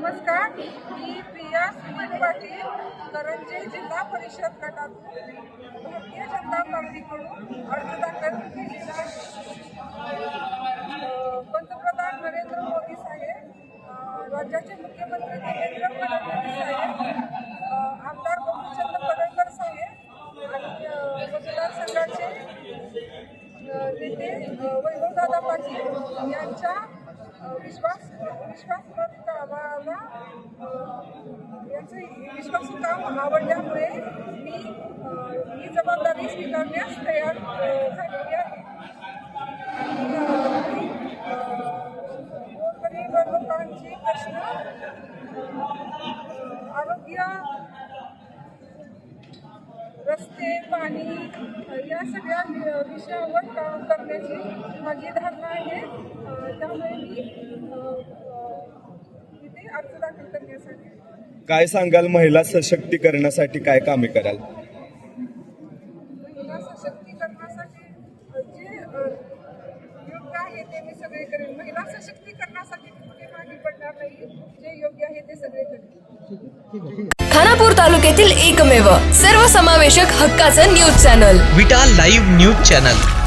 नमस्कार मी प्रिया सुनील पाटील करंजे जिल्हा परिषद गटातून भारतीय जनता पार्टीकडून अर्ज दाखल केलेला आहे. पंतप्रधान नरेंद्र मोदी साहेब राज्याचे मुख्यमंत्री देवेंद्र फडणवीस साहेब आमदार गोपीचंद पडळकर साहेब आणि अ, मतदारसंघाचे नेते वैभवदादा पाटील यांच्या विश्वास विश्वासमत कामाला अ, यांचे विश्वासू काम आवडल्यामुळे मी ही जबाबदारी स्वीकारण्यास तयार झालेली आहे. गोरगरीब लोकांचे प्रश्न आरोग्य रस्ते पाणी या सगळ्या विषयावर काम करण्याची माझी धारणा आहे. त्यामुळे मी काय सांगाल महिला सशक्तीकरणासाठी काय कामे कराल? महिला सशक्तीकरणासाठी अ, जे अ, योग्य आहे ते मी सगळे करेन. महिला सशक्तीकरणासाठी मी कुठे मागे पडणार नाही. जे योग्य आहे ते सगळे करेन. खानापूर तालुक्यातील एकमेव सर्वसमावेशक हक्काचं news channel. Vita live news channel.